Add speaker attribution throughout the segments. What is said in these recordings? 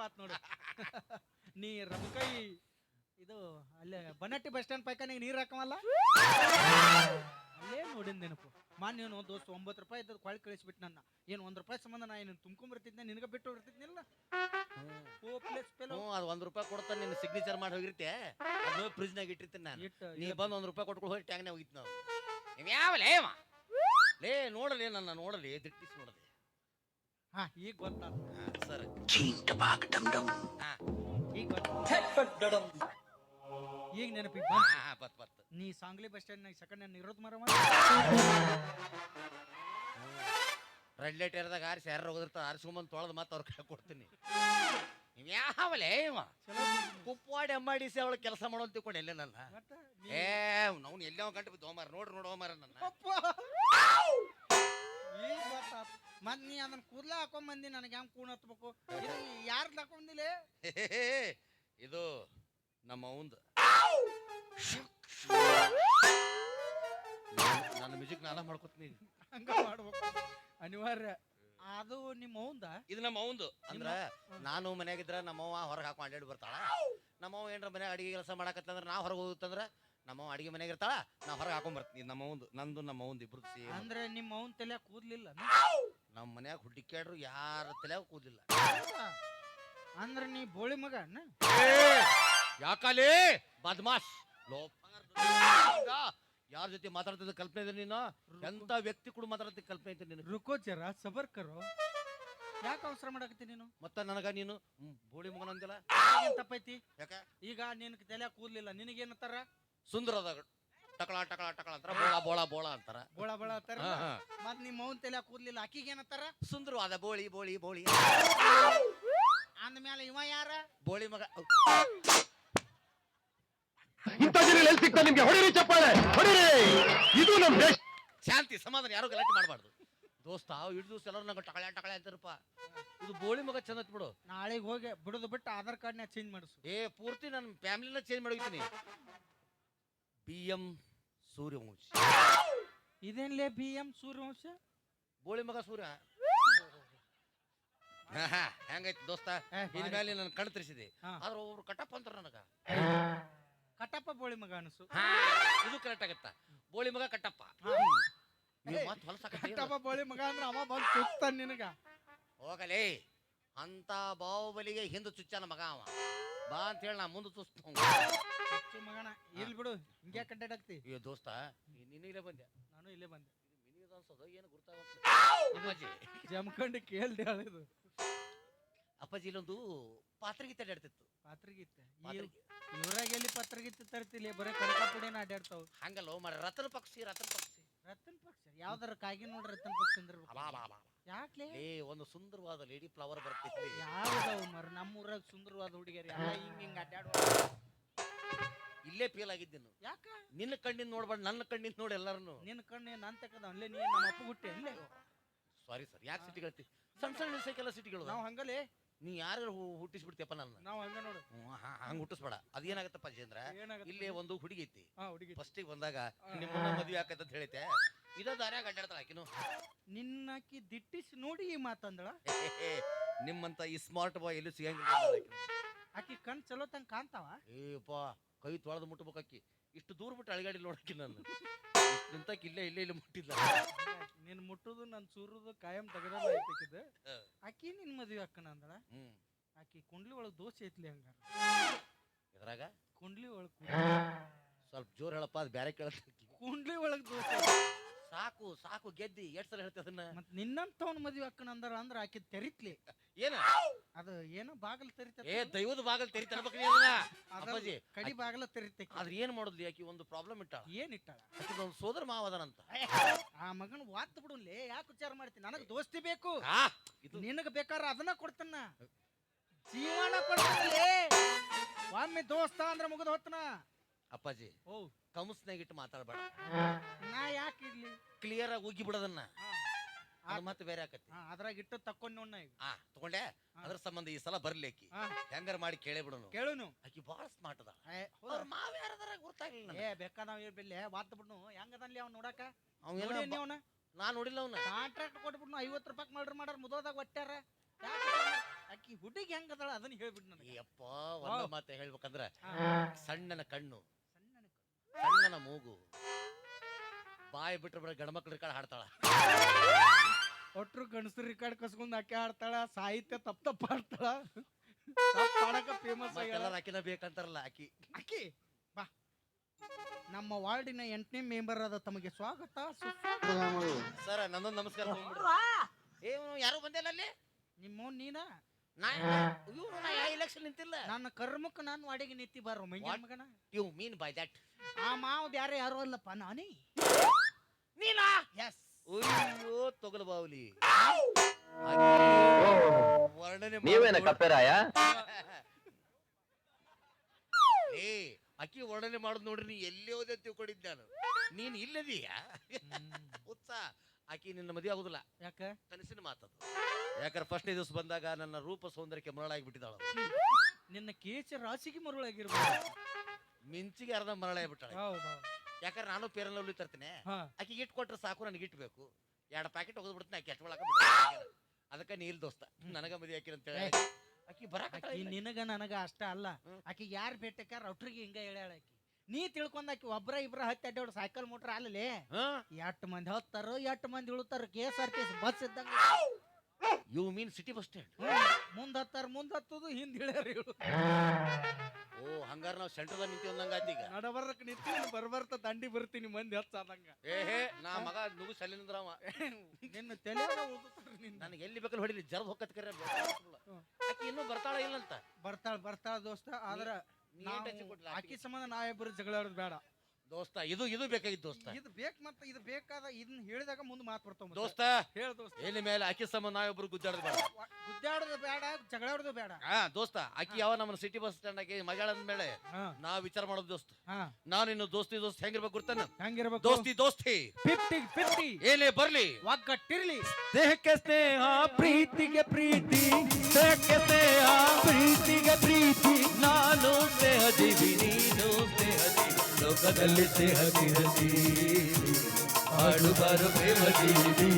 Speaker 1: ನೆನಪಾತ್ ನೋಡು. ನೀ ರಮಕೈ ಇದು ಅಲ್ಲೇ ಬನ್ನಟ್ಟಿ ಬಸ್ ಸ್ಟ್ಯಾಂಡ್ ಪೈಕ ನೀರು ಹಾಕಮಲ್ಲ ಅಲ್ಲೇ ನೋಡಿನ ನೆನಪು? ಮಾನ್ಯ ಒಂದು ದೋಸ್ತ ಒಂಬತ್ತು ರೂಪಾಯಿ ಇದ್ದದ್ದು ಕೊಳಿ ಕಳಿಸ್ಬಿಟ್ಟು ನನ್ನ. ಏನು ಒಂದು ರೂಪಾಯಿ ಸಂಬಂಧ ನಾ ಏನು ತುಂಬ್ಕೊಂಬರ್ತಿದ್ದೆ ನಿನಗೆ ಬಿಟ್ಟು ಹೋಗಿರ್ತಿದ್ನಿಲ್ಲ ಓ ಪ್ಲೇಸ್ ಪೆಲೋ
Speaker 2: ಹ್ಞೂ ಅದು ಒಂದು ರೂಪಾಯಿ ಕೊಡ್ತಾ ನಿನ್ನ ಸಿಗ್ನೇಚರ್ ಮಾಡಿ ಹೋಗಿರ್ತೆ ಅದು ಫ್ರಿಜ್ನಾಗ ಇಟ್ಟಿರ್ತೀನಿ ನಾನು.
Speaker 1: ಇಟ್ಟು
Speaker 2: ನೀ ಬಂದು ಒಂದು ರೂಪಾಯಿ ಕೊಟ್ಕೊಂಡು ಹೋಗಿ ಟ್ಯಾಂಗ್ನಾಗ ಹೋಗಿತ್ತು ನಾವು ಯಾವ ಲೇ ಅವ? ಲೇ ನೋಡಲಿ ನನ್ನ ನೋಡಲಿ ದಿಟ್ಟಿಸ್ ನೋಡಲಿ.
Speaker 1: ಹಾ ಈಗ ಗೊತ್ತಾತ.
Speaker 2: ಹಾ ಸರ್. ಹಾ.
Speaker 1: ಈಗ ಗೊತ್ತಾತ. ಈಗ ನೆನಪಿಗೆ ಬಂತ
Speaker 2: ಹಾ ಹಾ ಬತ್ ಬತ್.
Speaker 1: ನೀ ಸಾಂಗ್ಲಿ ಬಸ್ ಸ್ಟ್ಯಾಂಡ್ನಾಗ ಸೆಕೆಂಡ್ ಹ್ಯಾಂಡ್ ಇರೋದು ಮರವ
Speaker 2: ರೆಡ್ ಲೈಟ್ ಇರದಾಗ ಆರಿಸಿ ಯಾರು ಹೋಗಿರ್ತಾರೆ ಆರಿಸ್ಕೊಂಬಂದು ತೊಳೆದು ಮತ್ತೆ ಅವ್ರ ಕೈ ಕೊಡ್ತೀನಿ. ಇವ್ ಯಾವಲೇ ಇವ?
Speaker 1: ಚಲೋ
Speaker 2: ಕುಪ್ವಾಡಿ ಎಮ್ಮಾಡಿ ಸಿ ಅವಳು ಕೆಲಸ ಮಾಡೋ ಅಂತ ತಿಳ್ಕೊಂಡು ಎಲ್ಲೇ ನನ್ನ ಏ ನಾವು ಎಲ್ಲೋ ಗಂಟೆ ಬಿದ್ದು? ಹೋಮಾರ ನೋಡ್ರಿ ನೋಡು ಹೋಮಾರ ನನ್ನ.
Speaker 1: ಈಗ ಗೊತ್ತಾತ್. ಮತ್ ನೀ ಅದನ್ನ ಕೂದ್ಲ ಹಾಕೊಂಡ್ ಬಂದಿ ನನಗೆ ಹೆಂಗ್ ಕೂಣ ಹತ್ಬೇಕು? ಯಾರ್ದು ಹಾಕೊಂದಿಲ್ಲ
Speaker 2: ಇದು ನಮ್ಮ ಅವಂದು ನನ್ನ ಮ್ಯೂಸಿಕ್ ನಾನ ಮಾಡ್ಕೊತೀನಿ.
Speaker 1: ಹಂಗ ಮಾಡ್ಬೇಕು. ಅನಿವಾರ್ಯ. ಅದು ನಿಮ್ಮ ಅವಂದ
Speaker 2: ಇದು ನಮ್ಮ ಅವಂದು ಅಂದ್ರ. ನಾನು ಮನ್ಯಾಗಿದ್ರ ನಮ್ಮವ್ವ ಹೊರಗೆ ಹಾಕೊಂಡು ಅಡ್ಡಾಡಿ ಬರ್ತಾಳ. ನಮ್ಮವ್ವ ಏನ್ರ ಮನ್ಯಾಗ ಅಡಿಗೆ ಕೆಲಸ ಮಾಡಕತ್ತಂದ್ರೆ ನಾ ಹೊರಗೆ ಹೋಗುತ್ತಂದ್ರ ನಮ್ಮವ್ವ ಅಡಿಗೆ ಮನೆಗೆ ಇರ್ತಾಳ ನಾ ಹೊರಗೆ ಹಾಕೊಂಡ್ ಬರ್ತೀನಿ. ನಮ್ಮ ಒಂದು ನಂದು ನಮ್ಮ ಒಂದು ಇಬ್ರು
Speaker 1: ಅಂದ್ರೆ ನಿಮ್ಮ ಅವನ್ ತಲೆ ಕೂದ್ಲಿಲ್ಲ
Speaker 2: ನಮ್ಮ ಮನ್ಯಾಗ ಹುಡುಕ್ಯಾಡ್ರು ಯಾರ ತಲೆ ಕೂದಿಲ್ಲ
Speaker 1: ಅಂದ್ರೆ ನೀ ಬೋಳಿ ಮಗ
Speaker 2: ಯಾಕಾಲಿ? ಬದ್ಮಾಶ್. ಯಾರ ಜೊತೆ ಮಾತಾಡ್ತಿದ್ದ ಕಲ್ಪನೆ ಇದೆ ನೀನು? ಎಂತ ವ್ಯಕ್ತಿ ಕೂಡ ಮಾತಾಡ್ತಿದ್ದ ಕಲ್ಪನೆ ಐತೆ ನೀನು
Speaker 1: ರುಕೋ ಜರ ಸಬರ್ ಕರೋ ಯಾಕೆ ಅವಸರ ಮಾಡಕತ್ತಿ ನೀನು?
Speaker 2: ಮತ್ತ ನನಗ ನೀನು? ಬೋಳಿ ಮಗನ ಅಂದಿಲ್ಲ
Speaker 1: ಏನ್ ತಪ್ಪೈತಿ?
Speaker 2: ಯಾಕ?
Speaker 1: ಈಗ ನಿನ್ ತಲೆ ಕೂದ್ಲಿಲ್ಲ ನಿನಗೇನತ್ತಾರ
Speaker 2: ಸುಂದರದ ಟಕಳ ಟಕಳ ಟಕಳ ಅಂತಾರ. ಬೋಳ ಬೋಳ ಬೋಳ ಅಂತಾರ.
Speaker 1: ಬೋಳ ಬೋಳ ಅಂತಾರ
Speaker 2: ಹಾ, ಹಾ.
Speaker 1: ಮತ್ ನಿಮ್ಮ ಮೌನ್ ತಲೆ ಕೂದ್ಲಿಲ್ಲ ಅಕ್ಕಿಗೆ ಏನತ್ತಾರ
Speaker 2: ಸುಂದರವಾದ ಬೋಳಿ ಬೋಳಿ ಬೋಳಿ.
Speaker 1: ಅಂದ್ಮೇಲೆ ಇವ ಯಾರ?
Speaker 2: ಬೋಳಿ ಮಗ.
Speaker 3: ಇಂಥ ಜನ ಎಲ್ಲಿ ಸಿಗ್ತಾರೆ ನಿಮ್ಗೆ? ಹೊಡಿರಿ ಚಪ್ಪಾಳೆ ಹೊಡಿರಿ. ಇದು ನಮ್ ದೇಶ.
Speaker 2: ಶಾಂತಿ ಸಮಾಧಾನ ಯಾರು ಗಲಾಟೆ ಮಾಡಬಾರ್ದು. ದೋಸ್ತ ಇಡ್ ದಿವಸ ಎಲ್ಲರೂ ನಂಗೆ ಟಕಳೆ ಟಕಳೆ ಅಂತಾರಪ್ಪ. ಇದು ಬೋಳಿ ಮಗ ಚಂದ ಬಿಡು.
Speaker 1: ನಾಳೆಗೆ ಹೋಗಿ ಬಿಡುದು ಬಿಟ್ಟು ಆಧಾರ್ ಕಾರ್ಡ್ನ ಚೇಂಜ್ ಮಾಡಿಸು.
Speaker 2: ಏ ಪೂರ್ತಿ ನನ್ನ ಫ್ಯಾಮಿಲಿನ ಚೇಂಜ್ ಮಾಡಿರ್ತೀನಿ ಬಿ ಎಂ ಸೂರ್ಯವಂಶಿ
Speaker 1: ಇದೇನ್ಲೇ ಬಿ ಎಂ ಸೂರ್ಯವಂಶ
Speaker 2: ಬೋಳಿ ಮಗ ಸೂರ್ಯ. ಹಾ, ಹಾ, ಹೆಂಗೈತಿ ದೋಸ್ತ? ಮೇಲೆ ನನ್ನ ಕಣ್ ತರಿಸಿದೆ. ಆದ್ರೆ ಒಬ್ರು ಕಟಪ್ಪ ಅಂತಾರ ನನಗ.
Speaker 1: ಕಟ್ಟಪ್ಪ ಬೋಳಿ ಮಗ ಅನಿಸು.
Speaker 2: ಇದು ಕರೆಕ್ಟ್ ಆಗತ್ತ. ಬೋಳಿ ಮಗ ಕಟ್ಟಪ್ಪ.
Speaker 1: ಕಟ್ಟಪ್ಪ ಬೋಳಿ ಮಗ ಅಂದ್ರೆ ಅವ ಬಂದು ಚುಚ್ತಾನ ನಿನಗ.
Speaker 2: ಹೋಗಲೇ ಅಂತ ಬಾಹುಬಲಿಗೆ ಹಿಂದೆ ಚುಚ್ಚನ ಮಗ ಅವ. ಬಾ ಅಂತ ಹೇಳಿ ನಾ ಮುಂದೆ ಚುಸ್ತ
Speaker 1: ಹುಚ್ಚು ಮಗನ ಇಲ್ಲಿ ಬಿಡು ಹಿಂಗ್ಯಾ ಆಗ್ತಿ
Speaker 2: ಏ ದೋಸ್ತ ನೀನು ಇಲ್ಲೇ ಬಂದೆ.
Speaker 1: ನಾನು ಇಲ್ಲೇ ಬಂದೆ.
Speaker 2: ಇದು ಮಿನಿ ಅನ್ಸೋದು ಏನು ಅಪ್ಪಾಜಿ
Speaker 1: ಜಮ್ಕಂಡು ಕೇಳ್ದೆ ಹೇಳಿದು
Speaker 2: ಅಪ್ಪಾಜಿ ಇಲ್ಲೊಂದು ಪಾತ್ರೆಗೆ ಅಡ್ಡಾಡ್ತಿತ್ತು
Speaker 1: ಪಾತ್ರಗಿತ್ತೆ
Speaker 2: ಪಾತ್ರೆಗೆ
Speaker 1: ಇವ್ರಾಗ ಎಲ್ಲಿ ಪತ್ರಗಿತ್ತು ತರ್ತಿಲ್ಲ ಬರೀ ಕನಕಾಪುಡಿನ ಅಡ್ಡಾಡ್ತಾವ
Speaker 2: ಹಂಗಲ್ಲ ಮಾಡ ರತನ ಪಕ್ಷಿ ರತನ ಪಕ್ಷಿ.
Speaker 1: ರತನ್ ಪಕ್ಷಿ? ಯಾವ್ದಾರ ಕಾಗಿ ನೋಡ್ರಿ ರತನ್ ಪಕ್ಷಿ
Speaker 2: ಅಂದ್ರೆ.
Speaker 1: ಯಾಕ್ಲೆ?
Speaker 2: ಲೇ ಒಂದು ಸುಂದರವಾದ ಲೇಡಿ ಫ್ಲವರ್ ಬರ್ತೈತಿ
Speaker 1: ಯಾವ್ದಾವ ಮರ ನಮ್ಮೂರಾಗ ಸುಂದರವಾದ ಹುಡುಗಿಯರು? ಎಲ್ಲ ಹಿಂಗ ಹಿಂಗ್ ಅಡ್ಡಾಡುವ
Speaker 2: ಇಲ್ಲೇ ಫೇಲ್ ಆಗಿದ್ದೇನು
Speaker 1: ಯಾಕ?
Speaker 2: ನಿನ್ನ ಕಣ್ಣಿಂದ ನೋಡ್ಬಾರ್ದು ನನ್ನ ಕಣ್ಣಿಂದ ನೋಡಿ ಎಲ್ಲಾರನು
Speaker 1: ನಿನ್ನ ಕಣ್ಣು ನನ್ ತಕ್ಕದ ಅಲ್ಲೇ ನೀ ನಮ್ಮ ಅಪ್ಪ ಹುಟ್ಟಿ ಅಲ್ಲೇ.
Speaker 2: ಸಾರಿ ಸರ್ ಯಾಕೆ ಸಿಟಿ ಹೇಳ್ತಿ? ಸಣ್ಣ ಸಣ್ಣ ವಿಷಯಕ್ಕೆಲ್ಲ ಸಿಟಿಗಳು
Speaker 1: ನಾವು ಹಂಗಲೇ
Speaker 2: ನೀ ಯಾರು ಹುಟ್ಟಿಸ್ಬಿಡ್ತೀಯಪ್ಪ ನನ್ನ?
Speaker 1: ನಾವು ಹಂಗ ನೋಡು.
Speaker 2: ಹಂಗ ಹುಟ್ಟಿಸ್ಬೇಡ. ಅದೇನಾಗತ್ತಪ್ಪ ಅಜೇಂದ್ರ
Speaker 1: ಏನಾಗತ್ತೆ?
Speaker 2: ಇಲ್ಲಿ ಒಂದು ಹುಡುಗಿ ಐತಿ.
Speaker 1: ಹಾ ಹುಡುಗಿ
Speaker 2: ಫಸ್ಟಿಗೆ ಬಂದಾಗ ನಿಮ್ಮನ್ನ ಮದ್ವೆ ಆಕತ್ತ ಅಂತ ಹೇಳಿತೆ ಇದ ದಾರ್ಯಾಗ ಅಡ್ಡಾಡ್ತಾಳ ಆಕಿನು.
Speaker 1: ನಿನ್ನಾಕಿ ದಿಟ್ಟಿಸಿ ನೋಡಿ ಈ ಮಾತಂದಳ.
Speaker 2: ನಿಮ್ಮಂತ ಈ ಸ್ಮಾರ್ಟ್ ಬಾಯ್ ಎಲ್ಲೂ ಸಿಗಂಗಿಲ್ಲ ಆಕಿ.
Speaker 1: ಆಕಿ ಕಣ್ ಚಲೋ ತಂಗ ಕಾಣ್ತಾವ?
Speaker 2: ಏಪ ಕೈ ತೊಳೆದು ಮುಟ್ಬೇಕು ಆಕಿ. ಇಷ್ಟು ದೂರ ಬಿಟ್ಟು ಅಳಗಾಡಿ ನೋಡಕ್ಕಿ ನಾನು. ನಿಂತಕ್ಕೆ ಇಲ್ಲೇ ಇಲ್ಲೇ ಇಲ್ಲಿ ಮುಟ್ಟಿಲ್ಲ
Speaker 1: ನಿನ್ ಮುಟ್ಟುದು ನನ್ ಚೂರುದು ಕಾಯಂ ತೆಗದಲ್ಲ
Speaker 2: ಅಕ್ಕಿ.
Speaker 1: ಆಕಿ ನಿನ್ ಮದ್ವೆ ಅಕ್ಕನ ಅಂದಳ?
Speaker 2: ಹ್ಮ್.
Speaker 1: ಆಕಿ ಕುಂಡ್ಲಿ ಒಳಗ್ ದೋಸೆ ಐತ್ಲಿ ಹಂಗಾರ.
Speaker 2: ಇದ್ರಾಗ
Speaker 1: ಕುಂಡ್ಲಿ ಒಳಗ್
Speaker 2: ಸ್ವಲ್ಪ ಜೋರ್ ಹೇಳಪ್ಪ ಅದು ಬ್ಯಾರೆ ಕೇಳತ್ತ
Speaker 1: ಕುಂಡ್ಲಿ ಒಳಗ್ ದೋಸೆ.
Speaker 2: ಸಾಕು ಸಾಕು ಗೆದ್ದಿ. ಎಷ್ಟ್ ಸಲ ಹೇಳ್ತದನ್ನ
Speaker 1: ಮತ್ ನಿನ್ನಂತವನ್ ಮದುವೆ ಅಕ್ಕನ ಅಂದರ ಅಂದ್ರ ಆಕಿ ತೆರಿತ್ಲಿ.
Speaker 2: ಏನ?
Speaker 1: ಅದು ಏನೋ ಬಾಗಿಲು ತೆರಿತ
Speaker 2: ಏ ದೈವದ ಬಾಗಲ್ ತೆರಿ ತರ್ಬೇಕ್ರಿ ಅದನ್ನ. ಅಪ್ಪಾಜಿ
Speaker 1: ಕಡಿ ಬಾಗಲ ತೆರಿತೈತಿ
Speaker 2: ಆದ್ರೆ ಏನ್ ಮಾಡೋದ್ಲಿ ಆಕಿ? ಒಂದು ಪ್ರಾಬ್ಲಮ್ ಇಟ್ಟಾಳ
Speaker 1: ಏನ್ ಇಟ್ಟಾಳ?
Speaker 2: ಆಕಿ ಒಂದು ಸೋದರ ಮಾವದನಂತ
Speaker 1: ಆ ಮಗನ ವಾತ್ ಬಿಡುನ್ಲೇ ಯಾಕೆ ವಿಚಾರ ಮಾಡ್ತೀನಿ ನನಗೆ ದೋಸ್ತಿ ಬೇಕು.
Speaker 2: ಆ ಇದು
Speaker 1: ನಿನಗೆ ಬೇಕಾರ ಅದನ್ನ ಕೊಡ್ತನ. ಜೀವನ ಕೊಡ್ತಾನಲೇ. ಒಮ್ಮೆ ದೋಸ್ತ ಅಂದ್ರೆ ಮುಗಿದ ಹೊತ್ತನ
Speaker 2: ಅಪ್ಪಾಜಿ
Speaker 1: ಓ.
Speaker 2: ಕಂಸ್ನಾಗ ಇಟ್ಟು ಮಾತಾಡ್ಬೇಡ.
Speaker 1: ನಾ ಯಾಕೆ ಇರ್ಲಿ?
Speaker 2: ಕ್ಲಿಯರ್ ಆಗಿ ಹೋಗಿ ಬಿಡೋದನ್ನ
Speaker 1: ಹಾ.
Speaker 2: ಅದು ಮತ್ತೆ ಬೇರೆ ಆಕತಿ.
Speaker 1: ಅದ್ರಾಗ ಇಟ್ಟು ತಕ್ಕೊಂಡ್ ನೋಡ್ನ ಈಗ.
Speaker 2: ಆ ತಗೊಂಡೆ? ಅದ್ರ ಸಂಬಂಧ ಈ ಸಲ ಬರ್ಲಿ ಆಕಿ
Speaker 1: ಹಾ,
Speaker 2: ಹೆಂಗಾರ ಮಾಡಿ ಕೇಳೇ ಬಿಡೋನು.
Speaker 1: ಕೇಳುನು.
Speaker 2: ಆಕಿ ಬಾಳ ಸ್ಮಾರ್ಟ್ ಅದ
Speaker 1: ಏ, ಹೌದಾ?
Speaker 2: ಅವ್ರ ಮಾವ ಯಾರದಾರ ಗೊತ್ತಾಗ್ಲಿಲ್ಲ
Speaker 1: ಏ ಬೇಕಾದವ್ ಬಿಲ್ಲೆ? ವಾತ್ ಬಿಡ್ನು. ಹೆಂಗದಲ್ಲಿ ಅವ್ನ ನೋಡಾಕ?
Speaker 2: ಅವ್ನ
Speaker 1: ನೋಡೇನಿ ಅವ್ನ
Speaker 2: ನಾ ನೋಡಿಲ್ಲ ಅವ್ನ.
Speaker 1: ಕಾಂಟ್ರಾಕ್ಟ್ ಕೊಟ್ಬಿಡ್ನು ಐವತ್ತು ರೂಪಾಯಿ ಮಾಡ್ರಿ ಮಾಡಾರ ಮುದೋದಾಗ ಒಟ್ಟಾರ ಆಕಿ ಹುಡುಗಿ ಹೆಂಗದಾಳ ಅದನ್ನ ಹೇಳ್ಬಿಡ್ ನನಗೆ.
Speaker 2: ಯಪ್ಪ ಒಂದ ಮಾತೆ ಹೇಳ್ಬೇಕಂದ್ರ. ಸಣ್ಣನ ಕಣ್ಣು
Speaker 1: ಸಣ್ಣನ
Speaker 2: ಸಣ್ಣನ ಮೂಗು. ಬಾಯಿ ಬಿಟ್ರೆ ಗಂಡ ಗಂಡ್ಮಕ್ಳ ಕಾಳು ಹಾಡ್ತಾಳ.
Speaker 1: ಒಟ್ರು ಗಣಸರು ರಿಕಾರ್ಡ್ ಕಸ್ಕೊಂಡು ಆಕೆ ಆಡ್ತಾಳ ಸಾಹಿತ್ಯ ತಪ್ಪ ತಪ್ಪ ಆಡ್ತಾಳ. ತಪ್ಪ ಹಾಡಕ ಫೇಮಸ್
Speaker 2: ಮತ್ತೆಲ್ಲರೂ ಆಕಿನ ಬೇಕಂತಾರಲ್ಲ ಆಕಿ.
Speaker 1: ಆಕಿ ಬಾ. ನಮ್ಮ ವಾರ್ಡಿನ ಎಂಟನೇ ಮೆಂಬರ್ ಆದ ತಮಗೆ ಸ್ವಾಗತ ಸುಸ್ವಾಗತ.
Speaker 2: ಸರ್ ನಂದೊಂದು ನಮಸ್ಕಾರ ತಗೊಂಡ್ಬಿಡ್ರಿ. ಏ ಯಾರು ಬಂದಿಲ್ಲ ಅಲ್ಲಿ?
Speaker 1: ನಿಮ್ಮ ನೀನ?
Speaker 2: ನಾ ಇವ್ನು ನಾ ಯಾವ ಇಲೆಕ್ಷನ್ ನಿಂತಿಲ್ಲ.
Speaker 1: ನನ್ನ ಕರ್ಮಕ್ಕೆ ನಾನು ವಾಡಿಗೆ ನಿಂತಿ ಬಾರೋ ಮಂಗ್ಯ
Speaker 2: What?
Speaker 1: ಮಗನ?
Speaker 2: ಯು ಮೀನ್ ಬೈ ದಟ್
Speaker 1: ಆ ಮಾವ ಬ್ಯಾರೆ ಯಾರು ಅಲ್ಲಪ್ಪ ನಾನೇ?
Speaker 2: ನೀನಾ?
Speaker 1: ಎಸ್
Speaker 2: ಅಯ್ಯೋ ತೊಗಲ ಬಾವಲಿ. ವರ್ಣನೆ
Speaker 3: ನೀವೇನ ಕಪ್ಪೆರಾಯ?
Speaker 2: ಏ ಅಕ್ಕಿ ವರ್ಣನೆ ಮಾಡೋದು ನೋಡ್ರಿ ನೀ ಎಲ್ಲಿ ಹೋದೆ ತಿಳ್ಕೊಂಡಿದ್ ನಾನು. ನೀನ್ ಇಲ್ಲದೀಯ? ಉತ್ಸಾಹ ಆಕಿ ನಿನ್ನ ಮದುವೆ ಆಗುದಿಲ್ಲ.
Speaker 1: ಯಾಕ?
Speaker 2: ಕನಸಿನ ಮಾತದು. ಯಾಕಂದ್ರೆ ಫಸ್ಟ್ನೇ ದಿವಸ ಬಂದಾಗ ನನ್ನ ರೂಪ ಸೌಂದರ್ಯಕ್ಕೆ ಮರಳಾಗಿ ಬಿಟ್ಟಿದ್ದಾಳ
Speaker 1: ನಿನ್ನ ಕೇಚ ರಾಶಿಗೆ ಮರುಳಾಗಿರ್ಬೋದು
Speaker 2: ಮಿಂಚಿಗೆ ಅರ್ಧ ಮರಳಾಗಿ ಬಿಟ್ಟಾಳ
Speaker 1: ಹೌದು.
Speaker 2: ಯಾಕಂದ್ರೆ ನಾನು ಪೇರನ್ ಲವ್ಲಿ ತರ್ತೇನೆ.
Speaker 1: ಹಾ.
Speaker 2: ಆಕಿಗೆ ಇಟ್ಟು ಕೊಟ್ರೆ ಸಾಕು ನನಗೆ ಇಟ್ಬೇಕು ಎರಡು ಪ್ಯಾಕೆಟ್ ಹೋಗದ್ ಬಿಡ್ತೀನಿ ಆಕೆ ಎಟ್ಕೊಳಕ ಅದಕ್ಕೆ ನೀಲ್ ದೋಸ್ತ. ನನಗ ಮದಿ ಆಕಿ ಅಂತ ಹೇಳಿ. ಆಕಿ ಬರಾಕ
Speaker 1: ಆಕಿ ನಿನಗ ನನಗ ಅಷ್ಟ ಅಲ್ಲ.
Speaker 2: ಹ್ಮ್.
Speaker 1: ಆಕಿ ಯಾರ್ ಬೇಟಕ್ಕಾರ ಔಟ್ರಿಗೆ ಹಿಂಗ ಹೇಳ್ಯಾಳ ಆಕಿ. ನೀ ತಿಳ್ಕೊಂಡ್ ಆಕಿ ಒಬ್ರ ಇಬ್ರ ಹತ್ತಿ ಅಡ್ಡ ಸೈಕಲ್ ಮೋಟ್ರ್ ಅಲ್ಲೇ ಎಷ್ಟ್ ಮಂದಿ ಹತ್ತಾರ ಎಷ್ಟ್ ಮಂದಿ ಉಳ್ತಾರ K S R T C bus ಇದ್ದಂಗ.
Speaker 2: You mean city bus stand
Speaker 1: ಮುಂದ್ ಹತ್ತಾರ ಮುಂದ್ ಹತ್ತುದು ಹಿಂದ್ ಇಳ್ಯಾರ ಇಳು
Speaker 2: ಹಂಗಾರ ನಾವು ಸೆಂಟರ್ದಾಗ ನಿಂತೀವಿ ಅಂದಂಗ ಈಗ.
Speaker 1: ನಡಬರ್ಕ್ ನಿಂತಿ ಬರ್ಬರ್ತ ದಂಡಿ ಬರ್ತೀನಿ ಮಂದಿ ಹಚ್ಚಾದಂಗ
Speaker 2: ಏ ಹೇ ನಾ ಮಗ ನುಗು ಸಲಿಂದ್ರವ
Speaker 1: ನಿನ್ನ ತಲೆ
Speaker 2: ನನಗೆ ಎಲ್ಲಿ ಬೇಕಾದ್ರೆ ಹೊಡಿಲಿ ಜರ್ದ್ ಹೊಕ್ಕತ್ ಕರೆ. ಆಕಿ ಇನ್ನೂ ಬರ್ತಾಳ ಇಲ್ಲಂತ?
Speaker 1: ಬರ್ತಾಳ ಬರ್ತಾಳ ದೋಸ್ತ ಆದ್ರ
Speaker 2: ನೀ
Speaker 1: ಆಕಿ ಸಂಬಂಧ ನಾವಿಬ್ಬರು ಜಗಳಾಡೋದು ಬೇಡ.
Speaker 2: ದೋಸ್ತ ಇದು ಇದು ಬೇಕಾಗಿತ್ತು ದೋಸ್ತ.
Speaker 1: ಇದು ಬೇಕು ಮತ್ತೆ ಇದು ಬೇಕಾದ ಇದನ್ನ ಹೇಳಿದಾಗ ಮುಂದೆ ಮಾತು ಬರ್ತಾವ
Speaker 2: ದೋಸ್ತ
Speaker 1: ಹೇಳ ದೋಸ್ತ.
Speaker 2: ಏನಿ ಮೇಲೆ ಆಕಿ ಸಮ ನಾವಿಬ್ರು ಗುದ್ದಾಡದ್ ಬೇಡ.
Speaker 1: ಗುದ್ದಾಡೋದು ಬೇಡ ಜಗಳಾಡೋದು ಬೇಡ.
Speaker 2: ಹಾ ದೋಸ್ತ ಆಕಿ ಯಾವ ನಮ್ಮ ಸಿಟಿ ಬಸ್ ಸ್ಟ್ಯಾಂಡ್ ಆಗಿ ಮಜಾಳದ ಮೇಲೆ
Speaker 1: ಹಾ.
Speaker 2: ನಾ ವಿಚಾರ ಮಾಡೋದು ದೋಸ್ತ. ನಾನು ಇನ್ನು ದೋಸ್ತಿ ದೋಸ್ತ್ ಹೆಂಗಿರ್ಬೇಕು ಗುರ್ತಾನ
Speaker 1: ಹೆಂಗಿರ್ಬೇಕು?
Speaker 2: ದೋಸ್ತಿ ದೋಸ್ತಿ.
Speaker 1: ಫಿಫ್ಟಿ ಫಿಫ್ಟಿ
Speaker 2: ಏನೇ ಬರ್ಲಿ.
Speaker 1: ಒಗ್ಗಟ್ಟಿರ್ಲಿ.
Speaker 4: ದೇಹಕ್ಕೆ ಸ್ನೇಹ ಪ್ರೀತಿಗೆ ಪ್ರೀತಿ. ದೇಹಕ್ಕೆ ಸ್ನೇಹ ಪ್ರೀತಿಗೆ ಪ್ರೀತಿ. ನಾನು ಸ್ನೇಹ ಜೀವಿ ನೀನು ಸ್ನೇಹ ಲೋಕದಲ್ಲಿ ಸ್ನೇಹ ಹಾಡು ಆಡುಬಾರು ಪ್ರೇಮ ಜೀವಿ.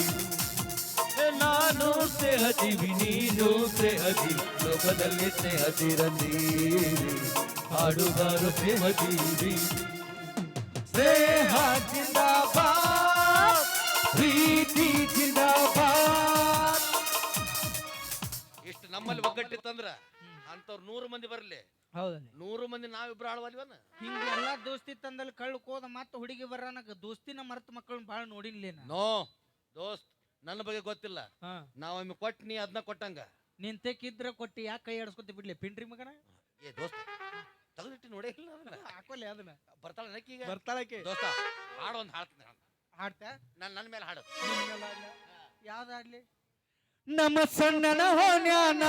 Speaker 4: ನಾನು ಸ್ನೇಹ ಜೀವಿ, ನೀನು ಸ್ನೇಹ ಜೀವಿ. ಲೋಕದಲ್ಲಿ ಸ್ನೇಹ ಹಾಡು ಬಾರು ಪ್ರೇಮ ಜೀವಿ. ಸ್ನೇಹ ಜಿಂದಾಬಾದ್, ಪ್ರೀತಿ ಜಿಂದಾಬಾದ್.
Speaker 2: ಇಷ್ಟು ನಮ್ಮಲ್ಲಿ ಒಗ್ಗಟ್ಟಿತ್ತಂದ್ರ ಅಂತವ್ರು ನೂರು ಮಂದಿ ಬರ್ಲಿ. ನೂರು ಮಂದಿ ನಾವಿಬ್ರು ಆಳ್ವಲ್ವನ
Speaker 1: ಹಿಂಗೆಲ್ಲ ದೋಸ್ತಿ ತಂದಲ್ಲಿ ಕಳ್ಳು ಕೋದ ಮತ್ತ ಹುಡುಗಿ ಬರನಕ ದೋಸ್ತಿನ ಮರ್ತ ಮಕ್ಕಳನ್ನ ಬಾಳ್ ನೋಡಿಲ್ಲ
Speaker 2: ನೋ ದೋಸ್ತ್ ನನ್ನ ಬಗ್ಗೆ ಗೊತ್ತಿಲ್ಲ.
Speaker 1: ಹಾ.
Speaker 2: ನಾವೊಮ್ಮೆ ಕೊಟ್ಟು ನೀ ಅದನ್ನ ಕೊಟ್ಟಂಗ.
Speaker 1: ನಿನ್ ತೆಕ್ಕಿದ್ರ ಕೊಟ್ಟಿ ಯಾಕೆ ಕೈ ಆಡಿಸ್ಕೊತಿ ಬಿಡ್ಲಿ? ಪಿಂಡ್ರಿ ಮಗನ?
Speaker 2: ಏ ದೋಸ್ತ್ ತೆಗೆದಿಟ್ಟು ನೋಡೇ ಇಲ್ಲ ಅದನ್ನ
Speaker 1: ಹಾಕೋಲಿ ಅದನ್ನ.
Speaker 2: ಬರ್ತಾಳ ನಕ್ಕೀಗ
Speaker 1: ಬರ್ತಾಳಕ್ಕೆ
Speaker 2: ದೋಸ್ತ ಹಾಡು ಒಂದು ಹಾಡ್ತೀನಿ
Speaker 1: ಹಾಡ್ತಾ
Speaker 2: ನನ್ನ ನನ್ನ ಮೇಲೆ ಹಾಡು.
Speaker 1: ಯಾವ್ದಾಡ್ಲಿ
Speaker 4: ನಮ್ಮ ಸಣ್ಣನ ಹೋನ್ಯಾನ,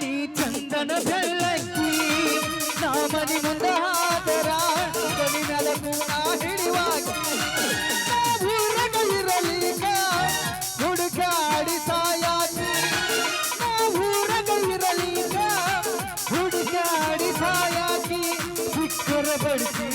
Speaker 4: ನೀ ಚಂದನ ಬೆಳ್ಳಕ್ಕಿ ನಾಮನಿ ಮುಂದ ಹಾದರ ಗಣಿನಲ ಕೂಡ ಹಿಡಿವಾಗ ಊರಗಳಿರಲೀಗ ಹುಡುಗಾಡಿ ಸಾಯಾಗಿ ಊರಗಳಿರಲೀಗ ಹುಡುಗಾಡಿ ಸಾಯಾಗಿ ಸಿಕ್ಕರ ಬಡಿಸಿರೋ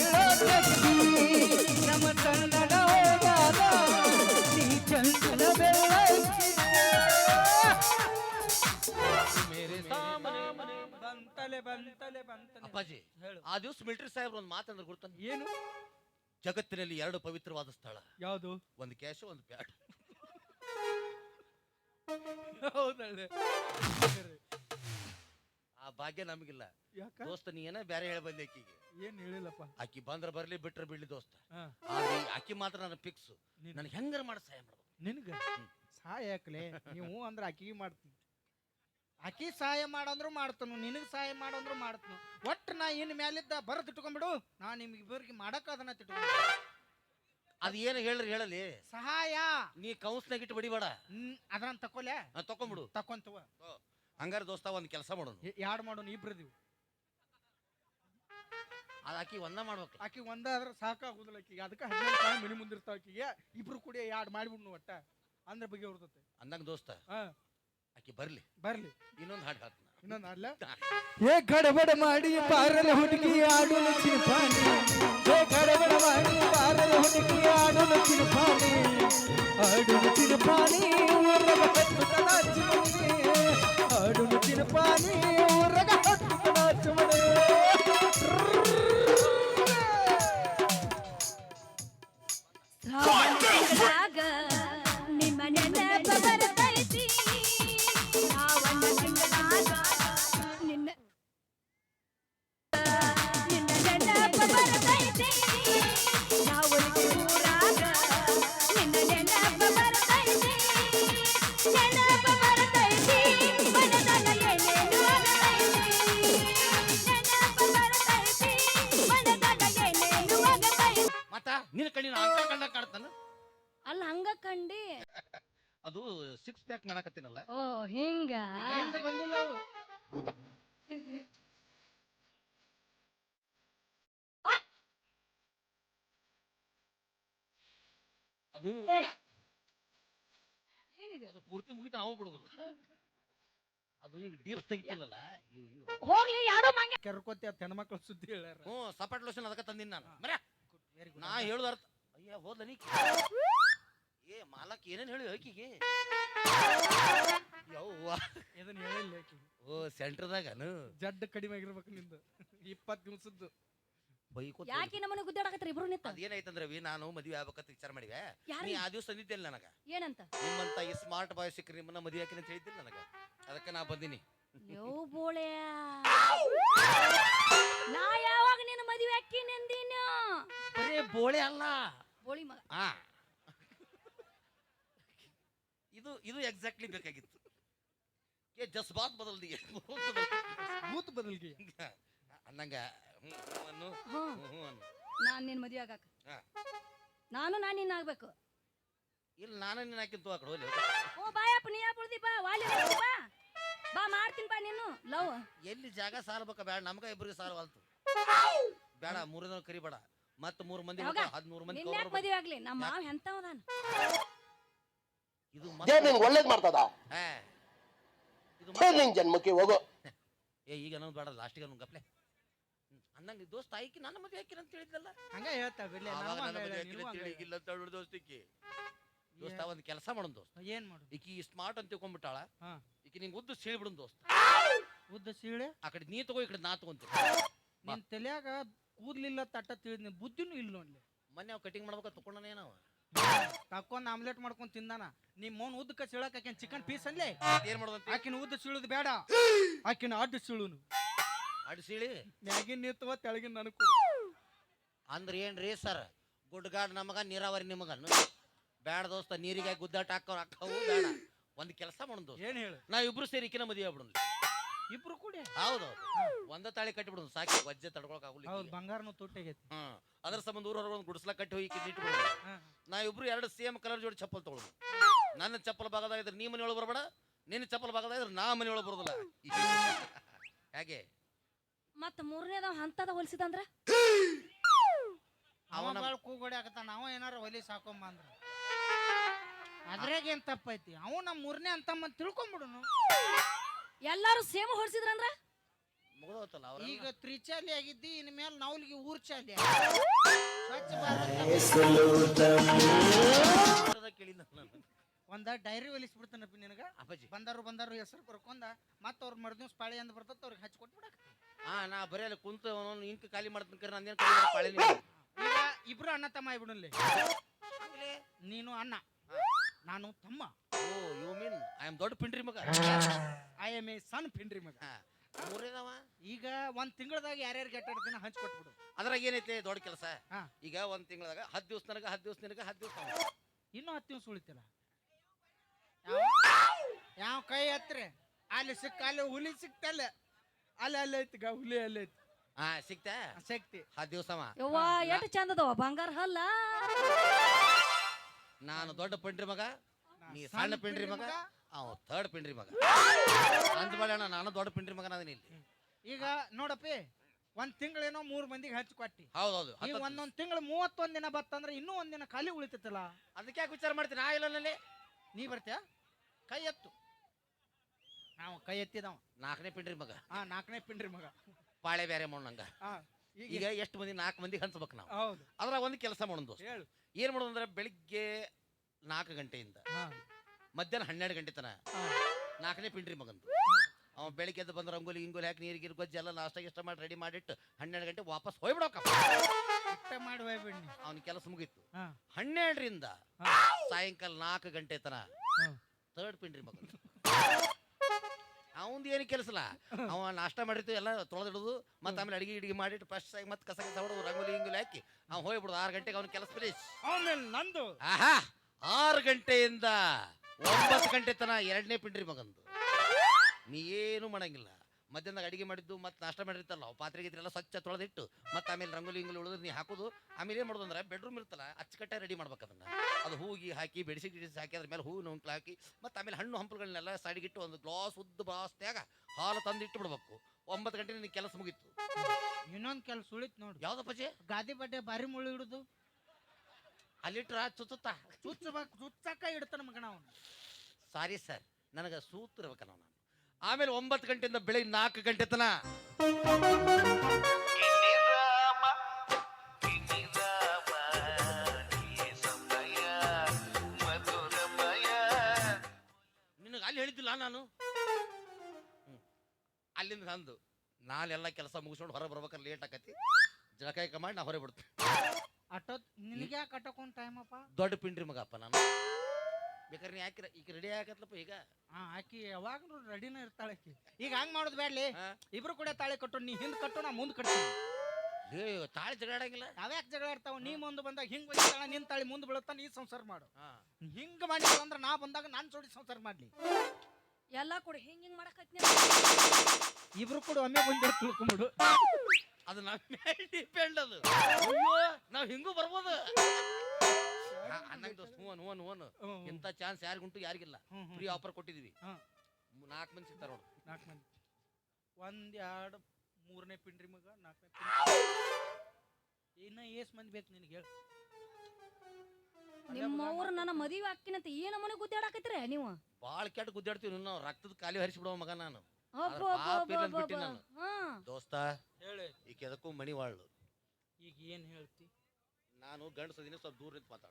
Speaker 1: ಬಂತಲೆ ಬಂತಲೆ ಬಂತಲೆ.
Speaker 2: ಅಪ್ಪಾಜಿ
Speaker 1: ಹೇಳು.
Speaker 2: ಆ ದಿವಸ ಮಿಲಿಟರಿ ಸಾಹೇಬ್ರು ಒಂದು ಮಾತಂದ್ರೆ ಗುರ್ತಾನೆ.
Speaker 1: ಏನು?
Speaker 2: ಜಗತ್ತಿನಲ್ಲಿ ಎರಡು ಪವಿತ್ರವಾದ ಸ್ಥಳ.
Speaker 1: ಯಾವುದು?
Speaker 2: ಒಂದು ಕ್ಯಾಶ್ ಒಂದು ಪ್ಯಾಡ್
Speaker 1: ಹೌದಳ್ಳೆ
Speaker 2: ಆ ಭಾಗ್ಯ ನಮಗಿಲ್ಲ.
Speaker 1: ಯಾಕ?
Speaker 2: ದೋಸ್ತ ನೀ ಏನ ಬೇರೆ ಹೇಳಿ ಬಂದೆ ಆಕಿಗೆ?
Speaker 1: ಏನ್ ಹೇಳಿಲ್ಲಪ್ಪ?
Speaker 2: ಆಕಿ ಬಂದ್ರ ಬರ್ಲಿ ಬಿಟ್ರ ಬಿಡ್ಲಿ ದೋಸ್ತ.
Speaker 1: ಹಾ.
Speaker 2: ಆದ್ರೆ ಈ ಆಕಿ ಮಾತ್ರ ನನ್ನ ಫಿಕ್ಸ್
Speaker 1: ನೀನ್-
Speaker 2: ನನಗೆ ಹೆಂಗಾರ ಮಾಡಿ ಸಹಾಯ ಮಾಡ್ಬೇಕು?
Speaker 1: ನಿನ್ಗ? ಸಹಾಯ ಹಾಕ್ಲೆ ನೀವು ಅಂದ್ರೆ ಆಕಿಗೆ ಮಾಡ್ತೀನಿ. ಆಕಿ ಸಹಾಯ ಮಾಡಂದ್ರು ಮಾಡ್ತನು ನಿನಗೆ ಸಹಾಯ ಮಾಡಂದ್ರು ಮಾಡ್ತನು. ಒಟ್ಟು ನಾ ಇನ್ ಮ್ಯಾಲಿದ್ದ ಬರ್ದು ಇಟ್ಕೊಂಡ್ಬಿಡು ನಾ ನಿಮ್ಗೆ ಇಬ್ಬರಿಗೆ ಮಾಡಕ ಅದನ್ನ ತಿಟ್ಕೊಂಡು
Speaker 2: ಅದು ಏನು ಹೇಳ್ರಿ ಹೇಳಲಿ?
Speaker 1: ಸಹಾಯ.
Speaker 2: ನೀ ಕೌನ್ಸ್ನಾಗ ಇಟ್ಟು ಬಡಿಬೇಡ.
Speaker 1: ಅದನ್ನ ತಕೊಲೆ.
Speaker 2: ನಾ ತಕೊಂಬಿಡು.
Speaker 1: ತಕೊಂತವ
Speaker 2: ಹಂಗಾರೆ ದೋಸ್ತ ಒಂದು ಕೆಲಸ ಮಾಡೋಣ.
Speaker 1: ಯಾಡ್ ಮಾಡೋಣ? ಇಬ್ರದಿವು
Speaker 2: ಅದು ಆಕಿ ಒಂದ ಮಾಡ್ಬೇಕು.
Speaker 1: ಆಕಿ ಒಂದ ಆದ್ರೆ ಸಾಕಾಗುದಿಲ್ಲ ಆಕಿಗೆ. ಅದಕ್ಕೆ ಹದಿನೈದು ಮನಿ ಮುಂದಿರ್ತಾವ ಆಕಿಗೆ. ಇಬ್ರು ಕೂಡಿ ಯಾಡ್ ಮಾಡಿಬಿಡ್ನು ಒಟ್ಟ. ಅಂದ್ರೆ ಬಗ್ಗೆ ಹೊರ್ತತೆ
Speaker 2: ಅಂದಂಗ ದೋಸ್ತ
Speaker 1: ಹಾ.
Speaker 2: ಆಕಿ ಬರ್ಲಿ.
Speaker 1: ಬರ್ಲಿ.
Speaker 2: ಇನ್ನೊಂದು ಹಾಡು ಹಾಕ್ನ.
Speaker 1: ಇನ್ನೊಂದು ಅಲ್ಲ
Speaker 4: ಏ ಗಡಬಡ ಮಾಡಿ ಬಾರಲ ಹುಡುಗಿ ಆಡಲು ಚಿನ್ಪಾಣಿ. ಏ ಗಡಬಡ ಮಾಡಿ ಬಾರಲ ಹುಡುಗಿ ಆಡಲು ಚಿನ್ಪಾಣಿ. ಆಡಲು ಆಡು ಊರಗ ಹತ್ತುತ್ತಲ ಆಡು ಆಡಲು
Speaker 1: ಪಾನಿ ಊರಗ
Speaker 2: ಕಣ್ಣಿನ ಅಂಕ ಕಂಡ ಕಾಡ್ತಾನ
Speaker 5: ಅಲ್ಲ ಹಂಗ ಕಂಡಿ.
Speaker 2: ಅದು ಸಿಕ್ಸ್ ಪ್ಯಾಕ್ ಮಾಡಕತ್ತೀನಲ್ಲ.
Speaker 5: ಓ ಹಿಂಗ.
Speaker 2: ಅದು? ಅದು ಪೂರ್ತಿ ಮುಗಿತ ನಾವು ಬಿಡುದು. ಅದು ಈಗ ಡೀಪ್ ತೆಗಿತಿಲ್ಲಲ್ಲ
Speaker 5: ಹೋಗ್ಲಿ ಯಾರೋ ಮಂಗ
Speaker 1: ಕೆರ್ಕೋತಿ ಅಂತ ಹೆಣ್ಮಕ್ಳು ಸುದ್ದಿ ಹೇಳ್ಯಾರ.
Speaker 2: ಹ್ಞೂ ಸಪಾಟ್ ಲೋಷನ್ ಅದಕ್ಕೆ ತಂದಿನಿ ನಾನು. ಮರ
Speaker 1: ವೆರಿ
Speaker 2: ನಾ ಹೇಳುದ ಅರ್ಥ. ಅಯ್ಯ ಹೋದ್ಲ ನೀ. ಏ ಮಾಲಕ್ ಏನೇನ್ ಹೇಳಿ ಆಕಿಗೆ ಯವ್ವ.
Speaker 1: ಇದನ್ನ ಹೇಳಿಲ್ಲ ಆಕಿ.
Speaker 2: ಓ ಸೆಂಟ್ರದಾಗನು?
Speaker 1: ಜಡ್ಡ ಕಡಿಮೆ ಆಗಿರ್ಬೇಕು ನಿಂದು. ಇಪ್ಪತ್ತು ದಿವಸದ್ದು
Speaker 2: ಬೈಕೋತ
Speaker 5: ಯಾಕೆ ನಮ್ಮನೆ ಗುದ್ದಾಡಕತ್ರಿ ಇಬ್ರು ನಿಂತ?
Speaker 2: ಅದೇನಾಯ್ತಂದ್ರೆ ವಿ ನಾನು ಮದುವೆ ಆಗ್ಬೇಕಂತ ವಿಚಾರ ಮಾಡಿವೆ.
Speaker 5: ಯಾರು?
Speaker 2: ನೀ ಆ ದಿವಸ ತಂದಿದ್ದಿಲ್ಲ ನನಗ.
Speaker 5: ಏನಂತ?
Speaker 2: ನಿಮ್ಮಂತ ಈ ಸ್ಮಾರ್ಟ್ ಬಾಯ್ ಸಿಕ್ಕ್ರಿ ನಿಮ್ಮನ್ನ ಮದುವೆ ಹಾಕಿನ ಅಂತ ಹೇಳಿದ್ದಿಲ್ಲ ನನಗ. ಅದಕ್ಕೆ ನಾ ಬಂದಿನಿ.
Speaker 5: ಯೋ ಬೋಳೆ. ನಾ ಯಾವಾಗ ನಿನ್ನ ಮದುವೆ ಅಕ್ಕಿ ಅಂದಿನ
Speaker 2: ಬರೇ ಬೋಳೆ ಅಲ್ಲ.
Speaker 5: ಬೋಳಿ ಮಗ
Speaker 2: ಆ. ಇದು ಇದು ಎಕ್ಸಾಕ್ಟ್ಲಿ ಬೇಕಾಗಿತ್ತು. ಏ ಜಸ್ಬಾತ್ ಬದಲ್ ದಿಯೆ
Speaker 1: ಭೂತ್ ಬದಲ್ಗೆ.
Speaker 2: ಅನ್ನಂಗ ಹ್ಞೂ ಹ್ಞೂ ಅನ್ನು
Speaker 5: ಹ್ಞೂ
Speaker 2: ಹ್ಞೂ ಹ್ಞೂ ಅನ್ನು.
Speaker 5: ನಾನ್ ನಿನ್ ಮದುವೆ ಆಗಾಕ
Speaker 2: ಹಾ.
Speaker 5: ನಾನು ನಾನ್ ನಿನ್ನ ಆಗ್ಬೇಕು.
Speaker 2: ಇಲ್ಲ ನಾನು ನಿನ್ನ ಹಾಕಿತ್ತು ಆ ಕಡೆ ಹೋಗ್ಲಿ
Speaker 5: ಓ ಬಾಯಪ್ಪ ನೀ ಯಾಕೆ ಉಳ್ದಿ? ಬಾ ವಾಲಿ ಬಾ. ಬಾ ಮಾಡ್ತೀನಿ ಬಾ ನೀನು. ಲವ್.
Speaker 2: ಎಲ್ಲಿ ಜಾಗ ಸಾಲ್ಬೇಕ ಬೇಡ. ನಮ್ಗೆ ಇಬ್ರಿಗೆ ಸಾಲವಲ್ತು. ಬೇಡ ಮೂರನೇ ದಿನ ಕರಿಬೇಡ. ಮತ್ತ ಮೂರ್ ಮಂದಿ
Speaker 5: ಯಾವಾಗ?
Speaker 2: ಹದಿಮೂರು ಮಂದಿ
Speaker 5: ನಿನ್ನ ಯಾಕೆ ಮದುವೆ ಆಗ್ಲಿ? ನಮ್ಮ ಮಾವ ಎಂತವದಾನ
Speaker 2: ಇದು ಮತ್ತೆ
Speaker 3: ನಿನ್ಗೆ ಒಳ್ಳೇದ್ ಮಾಡ್ತದ?
Speaker 2: ಹಾ. ಇದು
Speaker 3: ನಿನ್ ಜನ್ಮಕ್ಕೆ ಹೋಗು.
Speaker 2: ಏ ಈಗ ಅನ್ನೋದು ಬೇಡ ಲಾಸ್ಟಿಗೆ ಅನ್ನೋ ಗಪ್ಲೆ. ಅನ್ನಂಗ ದೋಸ್ತ ಆಯ್ಕೆ ನನ್ನ ಮದುವೆ ಹಾಕಿರ ಅಂತ ಹೇಳಿದ್ನಲ್ಲ
Speaker 1: ಹಂಗ ಹೇಳ್ತಾ ಬಿಡ್ಲಿ
Speaker 2: ಆವಾಗ ನನ್ನ ಮದುವೆ ಹಾಕಿರ
Speaker 1: ನೀನು
Speaker 2: ಅಂತ ಹೇಳಿ ದೋಸ್ತಿಕ್ಕಿ ದೋಸ್ತ ಒಂದ್ ಕೆಲಸ ಮಾಡೋನ್ ದೋಸ್ತ.
Speaker 1: ಏನ್ ಮಾಡು?
Speaker 2: ಈಕಿ ಸ್ಮಾರ್ಟ್ ಅಂತ ತಿಳ್ಕೊಂಡ್ಬಿಟ್ಟಾಳ.
Speaker 1: ಹಾ.
Speaker 2: ಈಕಿ ನಿಂಗೆ ಉದ್ದು ಸೀಳ್ಬಿಡು ದೋಸ್ತ.
Speaker 1: ಉದ್ದ ಸೀಳೆ?
Speaker 2: ಆ ಕಡೆ ನೀ ತಗೋ ಈ ಕಡೆ ನಾ ತಗೊಂತೀನಿ
Speaker 1: ನಿನ್ ತಲ್ಯಾಗ ಕೂದ್ಲಿಲ್ಲ ತಟ್ಟ ತಿಳಿದ್ನಿ ಬುದ್ಧಿನೂ ಇಲ್ಲ ನೋಡ್ಲಿ.
Speaker 2: ಮೊನ್ನೆ ಅವ್ ಕಟಿಂಗ್ ಮಾಡ್ಬೇಕ ತಕೊಂಡನೇ ನಾವು
Speaker 1: ತಕೊಂಡ್ ಆಮ್ಲೆಟ್ ಮಾಡ್ಕೊಂಡ್ ತಿಂದಾನ. ನಿಮ್ ಮೌನ್ ಉದ್ದಕ್ಕ ಸೀಳಕ್ ಆಕಿನ ಚಿಕನ್ ಪೀಸ್ ಅನ್ಲೇ?
Speaker 2: ಏನ್ ಮಾಡೋದಂತ
Speaker 1: ಆಕಿನ ಉದ್ದ ಸೀಳುದು ಬೇಡ. ಆಕಿನ ಅಡ್ಡ ಸಿಳುನು.
Speaker 2: ಅಡ್ ಸಿಳಿ?
Speaker 1: ಮ್ಯಾಗಿನ ನಿಂತವ ತೆಳಗಿನ ನನಗ್ ಕೊಡು.
Speaker 2: ಅಂದ್ರೆ ಏನ್ರಿ ಸರ್? ಗುಡ್ಗಾಡ್ ನಮಗ ನೀರಾವರಿ ನಿಮಗ. ಬೇಡ ದೋಸ್ತ ನೀರಿಗೆ ಗುದ್ದಾಟ ಹಾಕೋ ಹಾಕವು ಬೇಡ. ಒಂದ್ ಕೆಲಸ ಮಾಡೋದು
Speaker 1: ಏನು ಹೇಳು?
Speaker 2: ನಾವ್ ಇಬ್ರು ಸೇರಿ ಈಕಿನ ಮದುವೆ
Speaker 1: ಇಬ್ರು ಕೂಡಿ.
Speaker 2: ಹೌದು ಒಂದ ತಾಳಿ ಕಟ್ಟಿಬಿಡು ಸಾಕಿ ವಜ್ಜೆ ತಡ್ಕೊಳಕ್
Speaker 1: ಹೌದು
Speaker 2: ಆಗುಲ್ಲ
Speaker 1: ಬಂಗಾರನು ತುಟ್ಟಿಗೈತಿ
Speaker 2: ಹ್ಮ್ ಅದ್ರ ಸಂಬಂಧ ಊರ ಹೊರಗೆ ಒಂದು ಗುಡಿಸ್ಲಾ ಕಟ್ಟಿ ಹೋಗಿ ಇಟ್ಬಿಡು. ನಾ ಇಬ್ರು ಎರಡು ಸೇಮ್ ಕಲರ್ ಜೋಡಿ ಚಪ್ಪಲ್ ತೊಗೊಳು ನನ್ನ ಚಪ್ಪಲ್ ಭಾಗದಾಗ ಇದ್ರೆ ನೀ ಮನೆ ಬರ್ಬೇಡ ಬರಬೇಡ ನಿನ್ನ ಚಪ್ಪಲ್ ಭಾಗದಾಗ ಇದ್ರೆ ನಾ ಮನೆ ಬರುದಿಲ್ಲ. ಬರೋದಿಲ್ಲ ಹೇಗೆ?
Speaker 5: ಮತ್ತ ಮೂರನೇದ ಹಂತದ ಹೋಲಿಸಿದಂದ್ರ
Speaker 1: ಅಂದ್ರೆ?
Speaker 2: ಅವನ-
Speaker 1: ಬಾಳ್ ಕೂಗೋಡಿ ಆಗತ್ತಾನ ಅವ ಏನಾರ ಹೊಲಿ ಸಾಕೊಂಬ ಅಂದ್ರ ಅದ್ರಾಗ ಏನ್ ತಪ್ಪೈತಿ? ಅವ ನಮ್ಮ ಮೂರನೇ ಅಂತ ತಿಳ್ಕೊಂಬಿಡುನು.
Speaker 5: ಎಲ್ಲಾರು ಸೇಮ್ ಹೊಡ್ಸಿದ್ರಂದ್ರ?
Speaker 2: ಮುಗಿದೋತಲ್ಲ ಅವ್ರ
Speaker 1: ಈಗ ತ್ರಿಚಾಲಿ ಆಗಿದ್ದಿ ಇನ್ ಮೇಲೆ ನೌಲಿಗೆ ಊರ್ ಚಾಲಿ ಸ್ವಚ್ಛ
Speaker 2: ಕೇಳಿದ ನಾನು.
Speaker 1: ಒಂದ ಡೈರಿ ಹೊಲಿಸ್ಬಿಡ್ತಾನಪ್ಪ ನಿನಗ?
Speaker 2: ಅಪ್ಪಾಜಿ.
Speaker 1: ಬಂದಾರು ಬಂದಾರು ಹೆಸರು ಬರ್ಕೊಂದ ಮತ್ತ ಅವ್ರ ಮರ್ದಿವ್ಸ ಪಾಳಿ ಅಂದ್ ಬರ್ತದ ಅವ್ರಿಗೆ ಹಚ್ಚಿ ಕೊಟ್ಬಿಡಕ
Speaker 2: ಹಾ ನಾ ಬರೀ ಅಲ್ಲಿ ಕುಂತು ಅವನು ಇಂಕ್ ಖಾಲಿ ಮಾಡ್ತೀನಿ ಕರೆ ನಂದೇನು ಪಾಳೆ
Speaker 1: ಈಗ ಇಬ್ರು ಅಣ್ಣ ತಮ್ಮ ಆಗ್ಬಿಡಲಿ ನೀನು ಅಣ್ಣ. ನಾನು ತಮ್ಮ.
Speaker 2: Oh you mean I am ದೊಡ್ಡ ಪಿಂಡ್ರಿ ಮಗ?
Speaker 1: ಐ ಎಂ ಎ ಸನ್ ಪಿಂಡ್ರಿ ಮಗ.
Speaker 2: ಮೂರೇನವ
Speaker 1: ಈಗ ಒಂದ್ ತಿಂಗಳದಾಗ ಯಾರ್ಯಾರು ಎಟ್ಟಾಡ್ತೀನಿ ಹಂಚ್ ಹಂಚ್ಕೊಟ್ಬಿಡು.
Speaker 2: ಅದ್ರಾಗ ಏನೈತೆ ದೊಡ್ಡ ಕೆಲಸ?
Speaker 1: ಹಾ.
Speaker 2: ಈಗ ಒಂದ್ ತಿಂಗಳದಾಗ ಹತ್ತು ದಿವಸ ನನಗ ಹತ್ತು ದಿವಸ ನಿನಗ ಹತ್ತು ದಿವಸ
Speaker 1: ಇನ್ನೂ ಹತ್ತು ದಿವಸ ಉಳಿತಿಲ್ಲ. ಯಾವ? ಯಾವ ಕೈ ಹತ್ರಿ ಅಲ್ಲಿ ಸಿಕ್ಕ ಅಲ್ಲಿ ಹುಲಿ ಸಿಕ್ತಲ್ಲ. ಅಲ್ಲಿ ಅಲ್ಲಿ ಐತಿ ಗ ಹುಲಿ ಅಲ್ಲಿ ಐತಿ.
Speaker 2: ಹಾ ಸಿಕ್ತಾ?
Speaker 1: ಶಕ್ತಿ
Speaker 2: ಹತ್ತು ದಿವಸವ?
Speaker 5: ಯವ್ವಾ ಎಷ್ಟು ಚಂದದವ? ಬಂಗಾರ ಹಲ್ಲ.
Speaker 2: ನಾನು ದೊಡ್ಡ ಪಿಂಡ್ರಿ ಮಗ ನೀ
Speaker 1: ಸಣ್ಣ
Speaker 2: ಪಿಂಡ್ರಿ ಮಗ ಅವ್ ಥರ್ಡ್ ಪಿಂಡ್ರಿ ಮಗ. ಅಂತ ಅಣ್ಣ ನಾನು ದೊಡ್ಡ ಪಿಂಡ್ರಿ ಮಗನ ಅದನ್ನ ಇಲ್ಲಿ.
Speaker 1: ಈಗ ನೋಡಪ್ಪಿ ಒಂದ್ ತಿಂಗಳೇನೋ ಮೂರ್ ಮಂದಿಗೆ ಹಚ್ಚಿ ಕೊಟ್ಟಿ.
Speaker 2: ಹೌದೌದು
Speaker 1: ಈಗ ಒಂದೊಂದ್ ತಿಂಗಳು ಮೂವತ್ತೊಂದ್ ದಿನ ಬತ್ತಂದ್ರೆ ಇನ್ನೂ ಒಂದ್ ದಿನ ಖಾಲಿ ಉಳಿತೈತಲ್ಲ?
Speaker 2: ಅದಕ್ಕೆ ಯಾಕೆ ವಿಚಾರ ಮಾಡ್ತೀನಿ ಆ ಇಲ್ಲಲ್ಲಿ
Speaker 1: ನೀ ಬರ್ತೀಯ? ಕೈ ಎತ್ತು. ನಾವು ಕೈ ಎತ್ತಿದವ.
Speaker 2: ನಾಲ್ಕನೇ ಪಿಂಡ್ರಿ ಮಗ.
Speaker 1: ಹಾ ನಾಲ್ಕನೇ ಪಿಂಡ್ರಿ ಮಗ.
Speaker 2: ಪಾಳೆ ಬೇರೆ ಮಣ್ಣಂಗ.
Speaker 1: ಹಾ
Speaker 2: ಈಗ ಎಷ್ಟು ಮಂದಿ ನಾಲ್ಕು ಮಂದಿ ಹಂಚ್ಬೇಕು ನಾವು.
Speaker 1: ಹೌದು.
Speaker 2: ಅದ್ರಾಗ ಒಂದು ಕೆಲಸ ಮಾಡೋದು
Speaker 1: ಹೇಳು.
Speaker 2: ಏನ್ ಮಾಡೋದು ಅಂದ್ರೆ ಬೆಳಿಗ್ಗೆ ನಾಲ್ಕು ಗಂಟೆಯಿಂದ ಮಧ್ಯಾಹ್ನ ಹನ್ನೆರಡು ಗಂಟೆ ತನ ನಾಲ್ಕನೇ ಪಿಂಡ್ರಿ ಮಗಂದು. ಅವ ಬೆಳಿಗ್ಗೆ ಎದ್ದು ಬಂದ್ರೆ ರಂಗೋಲಿ ಗಿಂಗೋಲಿ ಹಾಕಿ ನೀರು ಗೀರು ಗೊಜ್ಜಿ ಎಲ್ಲ ನಾಷ್ಟ ಇಷ್ಟ ಮಾಡಿ ರೆಡಿ ಮಾಡಿಟ್ಟು ಹನ್ನೆರಡು ಗಂಟೆ ವಾಪಸ್ ಹೋಗ್ಬಿಡೋಕ.
Speaker 1: ಮಾಡಿ
Speaker 2: ಅವನ ಕೆಲಸ ಮುಗೀತು. ಹನ್ನೆರಡರಿಂದ. ಸಾಯಂಕಾಲ ನಾಲ್ಕು ಗಂಟೆ ತನ. ತರ್ಡ್ ಪಿಂಡ್ರಿ ಮಗ ಅವಂದು ಏನು ಕೆಲಸಲ್ಲ? ಅವ ನಾಷ್ಟ ಮಾಡಿರ್ತೀವಿ ಎಲ್ಲ ತೊಳೆದಿಡೋದು ಮತ್ತೆ ಆಮೇಲೆ ಅಡಿಗೆ ಇಡಿಗೆ ಮಾಡಿಟ್ಟು ಫಸ್ಟ್ ಆಗಿ ಮತ್ತೆ ಕಸ ಕಸ ಹೊಡೆದು ರಂಗೋಲಿ ಹಿಂಗುಲಿ ಹಾಕಿ ಅವ್ನು ಹೋಗ್ಬಿಡೋದು ಆರು ಗಂಟೆಗೆ ಅವ್ನ ಕೆಲಸ ಫಿನಿಶ್
Speaker 1: ಆಮೇಲೆ ನಂದು.
Speaker 2: ಆಹಾ! ಆರು ಗಂಟೆಯಿಂದ ಒಂಬತ್ತು ಗಂಟೆ ತನ ಎರಡನೇ ಪಿಂಡ್ರಿ ಮಗಂದು. ನೀ ಏನು ಮಾಡಂಗಿಲ್ಲ. ಮಧ್ಯಾಹ್ನದಾಗ ಅಡಿಗೆ ಮಾಡಿದ್ದು ಮತ್ತೆ ನಾಷ್ಟ ಮಾಡಿರ್ತಲ್ಲ ನಾವು ಪಾತ್ರೆ ಗೀತ್ರೆ ಎಲ್ಲ ಸ್ವಚ್ಛ ತೊಳೆದಿಟ್ಟು ಮತ್ತೆ ಆಮೇಲೆ ರಂಗೋಲಿ ಹಿಂಗೋಲಿ ಉಳಿದ್ರೆ ನೀ ಹಾಕೋದು. ಆಮೇಲೆ ಏನು ಮಾಡೋದು ಅಂದ್ರೆ ಬೆಡ್ರೂಮ್ ಇರ್ತಲ್ಲ ಅಚ್ಚುಕಟ್ಟೆ ರೆಡಿ ಮಾಡ್ಬೇಕು ಅದನ್ನ. ಅದು ಹೂಗಿ ಹಾಕಿ ಬೆಡಿಸಿ ಗಿಡಿಸಿ ಹಾಕಿ ಅದ್ರ ಮೇಲೆ ಹೂವಿನ ಹುಂಕ್ಲು ಹಾಕಿ ಮತ್ತೆ ಆಮೇಲೆ ಹಣ್ಣು ಹಂಪಲುಗಳನ್ನೆಲ್ಲ ಸೈಡಿಗಿಟ್ಟು ಒಂದು ಗ್ಲಾಸ್ ಉದ್ದ ಬಾಸ್ತ್ಯಾಗ ಹಾಲು ತಂದು ಇಟ್ಟು ಬಿಡ್ಬೇಕು ಒಂಬತ್ತು ಗಂಟೆ ನಿನ್ನ ಕೆಲಸ ಮುಗೀತು.
Speaker 1: ಇನ್ನೊಂದು ಕೆಲಸ ಉಳಿತು ನೋಡಿ.
Speaker 2: ಯಾವ್ದಪ್ಪ ಪಜೆ
Speaker 1: ಗಾದಿ ಬಡ್ಡೆ ಬಾರಿ ಮುಳ್ಳು ಹಿಡುದು.
Speaker 2: ಅಲ್ಲಿಟ್ರ ಚುಚ್ಚುತ್ತ.
Speaker 1: ಚುಚ್ಚಬೇಕು ಚುಚ್ಚಕ್ಕ ಇಡ್ತಾನೆ ಮಗನ ಅವನು.
Speaker 2: ಸಾರಿ ಸರ್ ನನಗೆ ಸೂತಿರ್ಬೇಕಲ್ಲ ನಾನು. ಆಮೇಲೆ ಒಂಬತ್ತು ಗಂಟೆಯಿಂದ ಬೆಳಿಗ್ಗೆ ನಾಲ್ಕು ಗಂಟೆ ತನ. ನಿನಗೆ ಅಲ್ಲಿ ಹೇಳಿದ್ದಿಲ್ಲ ನಾನು. ಅಲ್ಲಿಂದ ನಂದು. ನಾಳೆಲ್ಲ ಕೆಲಸ ಮುಗಿಸ್ಕೊಂಡು ಹೊರಗೆ ಬರ್ಬೇಕಾದ್ರೆ ಲೇಟ್ ಆಕತಿ. ಜಳಕಾಯಿಕ ಮಾಡಿ ನಾ ಹೊರಗೆ ಬಿಡ್ತೀನಿ.
Speaker 1: ಅಟ್ಟೋದ್ ನಿನಗೆ ಯಾಕೆ ಅಟ್ಟಕೊಂಡ್ ಟೈಮ್ ಅಪ್ಪ?
Speaker 2: ದೊಡ್ಡ ಪಿಂಡ್ರಿ ಮಗಪ್ಪ ನಾನು. ಬೇಕಾದ್ರೆ ನೀ ಹಾಕಿ ಈಗ ರೆಡಿ ಆಗತ್ತಲಪ್ಪ ಈಗ?
Speaker 1: ಹಾ ಆಕಿ ಯಾವಾಗ್ಲೂ ರೆಡಿನ ಇರ್ತಾಳೆ ಆಕಿ. ಈಗ ಹಂಗ್ ಮಾಡೋದು ಬೇಡಲಿ
Speaker 2: ಹಾ?
Speaker 1: ಇಬ್ರು ಕೂಡ ತಾಳಿ ಕಟ್ಟು ನೀ ಹಿಂದ್ ಕಟ್ಟು ನಾ ಮುಂದ್ ಕಟ್ಟು
Speaker 2: ಏ ತಾಳಿ ಜಗಾಡಂಗಿಲ್ಲ
Speaker 1: ಯಾವ್ಯಾಕ ಜಗಳ ಇರ್ತಾವ ನೀ ಮುಂದೆ ಬಂದಾಗ ಹಿಂಗ್ ಒಯ್ತಾಳ ನಿನ್ ತಾಳಿ ಮುಂದ್ ಬೀಳುತ್ತಾ ನೀ ಸಂಸಾರ ಮಾಡು.
Speaker 2: ಹಾ.
Speaker 1: ಹಿಂಗ್ ಮಾಡಿಲ್ಲ ಅಂದ್ರೆ ನಾ ಬಂದಾಗ ನಾನ್ ಜೋಡಿ ಸಂಸಾರ ಮಾಡ್ಲಿ.
Speaker 5: ಎಲ್ಲ ಕೂಡ ಹಿಂಗ್ ಹಿಂಗ್ ಮಾಡಕತ್ನಿ
Speaker 1: ಇಬ್ರು ಕೂಡ ಒಮ್ಮೆ ಬಂದಿರ್ ತಿಳ್ಕೊಂಬಿಡು.
Speaker 2: ಅದು ನಮ್ಮ ಮೇಲೆ ಡಿಪೆಂಡ್ ಅದು. ಅಯ್ಯೋ ನಾವು ಹಿಂಗೂ ಬರ್ಬೋದು. ಅನ್ನಂಗ ದೋಸ್ತ ಹ್ಞೂ ಅನ್ ಹ್ಞೂ
Speaker 1: ಅನ್
Speaker 2: ಇಂಥ ಚಾನ್ಸ್ ಯಾರಿಗುಂಟು? ಯಾರಿಗಿಲ್ಲ. ಫ್ರೀ ಆಫರ್ ಕೊಟ್ಟಿದೀವಿ. ನಾಲ್ಕ್ ಮಂದಿ ಸಿಗ್ತಾರ ನೋಡು.
Speaker 1: ನಾಲ್ಕು ಮಂದಿ. ಒಂದ್ ಎರಡು ಮೂರನೇ ಪಿಂಡ್ರಿ ಮಗ ನಾಲ್ಕನೇ ಪಿಂಡ್ರಿ ಇನ್ನ ಏಸ್ ಮಂದಿ ಬೇಕು ನಿನಗೆ ಹೇಳು.
Speaker 5: ನಿಮ್ಮವ್ರು ನನ್ನ ಮದುವೆ ಹಾಕಿನಂತ ಏನ ಮನೆ ಗುದ್ದಾಡಕತ್ತೀರ ನೀವು?
Speaker 2: ಭಾಳ ಕೆಟ್ಟ ಗುದ್ದಾಡ್ತೀವಿ ನಾವು ರಕ್ತದ ಕಾಲಿ ಹರಿಸಿಬಿಡೋ ಮಗ ನಾನು.
Speaker 5: ಅಬ್ಬ,
Speaker 2: ಪಾಪ
Speaker 5: ಅಬ್ಬ, ಅಬ್ಬ, ಅಬ್ಬ.
Speaker 2: ನಾನು.
Speaker 5: ಹಾ
Speaker 2: ದೋಸ್ತ
Speaker 1: ಹೇಳಿ.
Speaker 2: ಈಗ ಎದಕ್ಕೂ ಮಣಿ ವಾಳ್ಳು
Speaker 1: ಈಗ ಏನ್ ಹೇಳ್ತಿ?
Speaker 2: ನಾನು ಗಂಡಸದಿನ ಸ್ವಲ್ಪ ದೂರ ನಿಂತು ಮಾತಾಡ